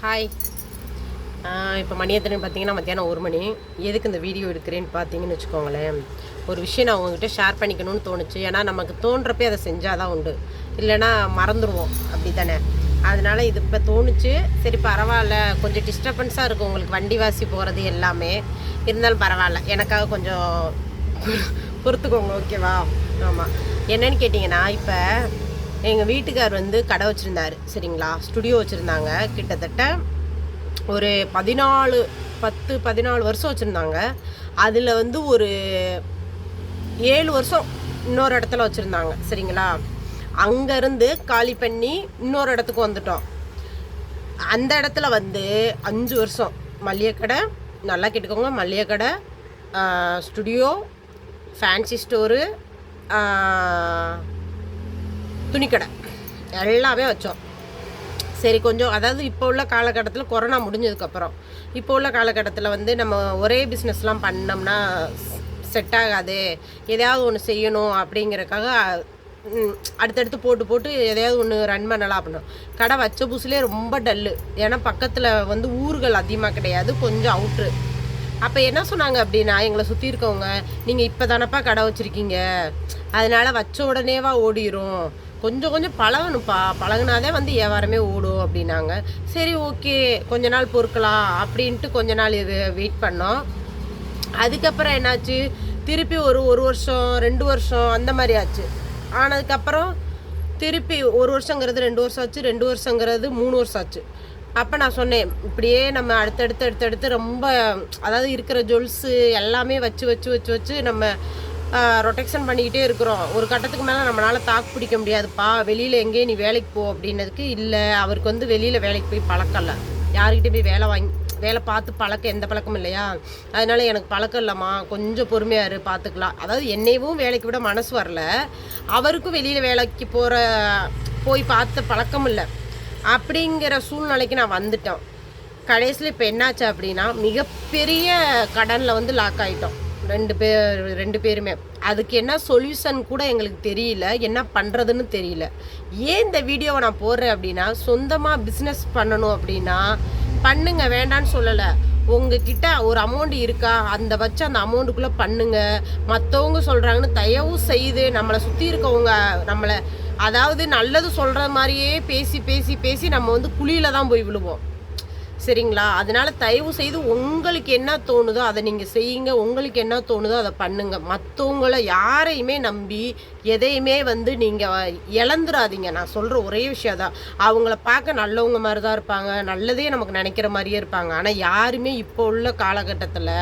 Hi இப்போ மணி எத்தனை பார்த்தீங்கன்னா மத்தியானம் ஒரு மணி. எதுக்கு இந்த வீடியோ எடுக்கிறேன்னு பார்த்தீங்கன்னு வச்சுக்கோங்களேன். ஒரு விஷயம் நான் உங்ககிட்ட ஷேர் பண்ணிக்கணும்னு தோணுச்சு. ஏன்னா நமக்கு தோன்றப்பே அதை செஞ்சால் தான் உண்டு. இல்லைன்னா மறந்துடுவோம் அப்படி தானே அதனால் இது இப்போ தோணுச்சு. சரி பரவாயில்ல. கொஞ்சம் டிஸ்டர்பன்ஸாக இருக்கும் உங்களுக்கு. வண்டி வாசி போகிறது எல்லாமே. இருந்தாலும் பரவாயில்ல. எனக்காக கொஞ்சம் பொறுத்துக்கோங்க. ஓகேவா ஆமாம் என்னன்னு கேட்டிங்கன்னா இப்போ எங்கள் வீட்டுக்கார் வந்து கடை வச்சுருந்தாரு சரிங்களா? ஸ்டுடியோ வச்சுருந்தாங்க. கிட்டத்தட்ட ஒரு பதினாலு பத்து பதினாலு வருஷம் வச்சுருந்தாங்க. அதில் வந்து ஒரு ஏழு வருஷம் இன்னொரு இடத்துல வச்சுருந்தாங்க சரிங்களா? அங்கேருந்து காலி பண்ணி இன்னொரு இடத்துக்கு வந்துட்டோம். அந்த இடத்துல வந்து அஞ்சு வருஷம். மளிகை கடை நல்லா கேட்டுக்கோங்க மளிகை கடை ஸ்டுடியோ ஃபேன்சி ஸ்டோரு துணிக்கடை. எல்லாமே வச்சோம். சரி கொஞ்சம் அதாவது இப்போ உள்ள காலகட்டத்தில் கொரோனா முடிஞ்சதுக்கப்புறம் இப்போ உள்ள காலகட்டத்தில் வந்து நம்ம ஒரே பிஸ்னஸ்லாம் பண்ணோம்னா செட் ஆகாது எதையாவது ஒன்று செய்யணும் அப்படிங்கிறக்காக அடுத்தடுத்து போட்டு போட்டு எதையாவது ஒன்று ரன் பண்ணலாம் அப்படின்னா கடை வச்ச புதுசுலேயே ரொம்ப டல்லு ஏன்னா பக்கத்தில் வந்து ஊர்கள் அதிகமாக கிடையாது கொஞ்சம் அவுட்ரு அப்போ என்ன சொன்னாங்க அப்படின்னா எங்களை சுற்றி இருக்கவங்க நீங்கள் இப்போ தானப்பா கடை வச்சுருக்கீங்க. அதனால வச்ச உடனேவா ஓடிரும். கொஞ்சம் கொஞ்சம் பழகணும்ப்பா பழகுனாதே வந்து வியாபாரமே ஓடும் அப்படின்னாங்க. சரி ஓகே கொஞ்ச நாள் பொறுக்கலாம் அப்படின்ட்டு கொஞ்ச நாள் இது வெயிட் பண்ணோம். அதுக்கப்புறம் என்னாச்சு? திருப்பி ஒரு ஒரு வருஷம் ரெண்டு வருஷம் அந்த மாதிரி ஆச்சு. ஆனதுக்கப்புறம் திருப்பி ஒரு வருஷங்கிறது ரெண்டு வருஷம் ஆச்சு ரெண்டு வருஷங்கிறது மூணு வருஷம் ஆச்சு. அப்போ நான் சொன்னேன் இப்படியே நம்ம அடுத்தடுத்து அடுத்தடுத்து ரொம்ப அதாவது இருக்கிற ஜுவல்ஸு எல்லாமே வச்சு வச்சு வச்சு வச்சு நம்ம ரொட்டேஷன் பண்ணிக்கிட்டே இருக்கிறோம். ஒரு கட்டத்துக்கு மேலே நம்மளால் தாக்கு பிடிக்க முடியாதுப்பா வெளியில் எங்கேயும் நீ வேலைக்கு போ அப்படின்னதுக்கு இல்லை. அவருக்கு வந்து வெளியில் வேலைக்கு போய் பழக்கம் இல்லை. யார்கிட்ட போய் வேலை வாங்கி வேலை பார்த்து பழக்கம் எந்த பழக்கமும் இல்லையா? அதனால எனக்கு பழக்கம் இல்லைம்மா. கொஞ்சம் பொறுமையாக இரு பார்த்துக்கலாம் அதாவது என்னையவும் வேலைக்கு விட மனசு வரல. அவருக்கும் வெளியில் வேலைக்கு போகிற போய் பார்த்த பழக்கம் இல்லை. அப்படிங்கிற சூழ்நிலைக்கு நான் வந்துட்டேன் கடைசியில் இப்போ என்னாச்சு அப்படின்னா மிகப்பெரிய கடனில் வந்து லாக் ஆகிட்டோம் ரெண்டு பேர் ரெண்டு பேருமே. அதுக்கு என்ன சொல்யூஷன் கூட எங்களுக்கு தெரியல. என்ன பண்ணுறதுன்னு தெரியல. ஏன் இந்த வீடியோவை நான் போடுறேன் அப்படின்னா சொந்தமாக பிஸ்னஸ் பண்ணணும் அப்படின்னா பண்ணுங்க வேண்டான்னு சொல்லலை. உங்ககிட்ட ஒரு அமௌண்ட் இருக்கா? அந்த வச்சு அந்த அமௌண்ட்டுக்குள்ளே பண்ணுங்க. மற்றவங்க சொல்கிறாங்கன்னு தயவு செய்து நம்மளை சுற்றி இருக்கவங்க நம்மளை அதாவது நல்லது சொல்கிற மாதிரியே பேசி பேசி பேசி நம்ம வந்து குழியில தான் போய் விழுவோம். சரிங்களா? அதனால தயவு செய்து உங்களுக்கு என்ன தோணுதோ அதை நீங்கள் செய்யுங்க. உங்களுக்கு என்ன தோணுதோ அதை பண்ணுங்க. மற்றவங்கள யாரையுமே நம்பி எதையுமே வந்து நீங்கள் இழந்துடாதீங்க நான் சொல்கிற ஒரே விஷயம் தான். அவங்கள பார்க்க நல்லவங்க மாதிரி தான் இருப்பாங்க. நல்லதே நமக்கு நினைக்கிற மாதிரியே இருப்பாங்க. ஆனால் யாருமே இப்போ உள்ள காலகட்டத்தில்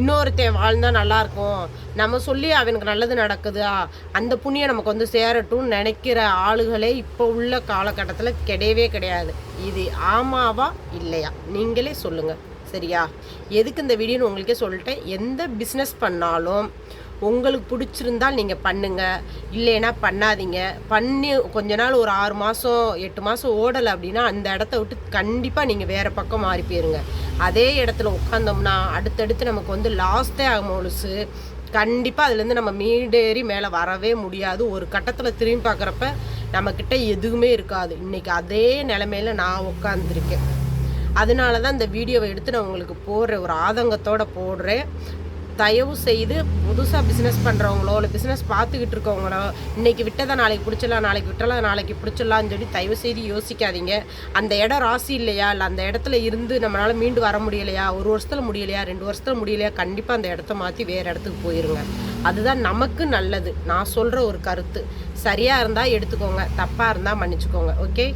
இன்னொருத்தன் வாழ்ந்தால் நல்லாயிருக்கும் நம்ம சொல்லி அவனுக்கு நல்லது நடக்குதா? அந்த புண்ணியம் நமக்கு வந்து சேரட்டும்னு நினைக்கிற ஆளுகளே இப்போ உள்ள காலகட்டத்தில் கிடையவே கிடையாது. இது ஆமாவா இல்லையா? நீங்களே சொல்லுங்கள் சரியா? எதுக்கு இந்த வீடியோன்னு உங்களுக்கே சொல்லிட்டேன். எந்த பிஸ்னஸ் பண்ணாலும் உங்களுக்கு பிடிச்சிருந்தால் நீங்கள் பண்ணுங்கள் இல்லைன்னா பண்ணாதீங்க. பண்ணி கொஞ்ச நாள் ஒரு ஆறு மாதம் எட்டு மாதம் ஓடலை அப்படின்னா அந்த இடத்த விட்டு கண்டிப்பாக நீங்கள் வேறு பக்கம் மாறி போயிருங்க. அதே இடத்துல உட்காந்தோம்னா அடுத்தடுத்து நமக்கு வந்து லாஸ்ட்டே ஆகும் முழுசு. கண்டிப்பாக அதுலேருந்து நம்ம மீடேறி மேலே வரவே முடியாது. ஒரு கட்டத்தில் திரும்பி பார்க்குறப்ப நம்மக்கிட்ட எதுவுமே இருக்காது. இன்றைக்கி அதே நிலமையில நான் உட்காந்துருக்கேன் அதனால தான் இந்த வீடியோவை எடுத்து நான் உங்களுக்கு போடுறேன். ஒரு ஆதங்கத்தோடு போடுறேன். தயவு செய்து புதுசாக பிஸ்னஸ் பண்ணுறவங்களோ இல்லை பிஸ்னஸ் பார்த்துக்கிட்டு இருக்கவங்களோ இன்றைக்கி விட்டதை நாளைக்கு பிடிச்சிடலாம் நாளைக்கு விட்டலாம் நாளைக்கு பிடிச்சிடலாம்னு சொல்லி தயவு செய்து யோசிக்காதீங்க. அந்த இடம் ராசி இல்லையா? இல்லை அந்த இடத்துல இருந்து நம்மளால் மீண்டு வர முடியலையா? ஒரு வருஷத்தில் முடியலையா? ரெண்டு வருஷத்தில் முடியலையா? கண்டிப்பாக அந்த இடத்த மாற்றி வேறு இடத்துக்கு போயிருங்க. அதுதான் நமக்கு நல்லது. நான் சொல்கிற ஒரு கருத்து. சரியாக இருந்தால் எடுத்துக்கோங்க. தப்பாக இருந்தால் மன்னிச்சுக்கோங்க. ஓகே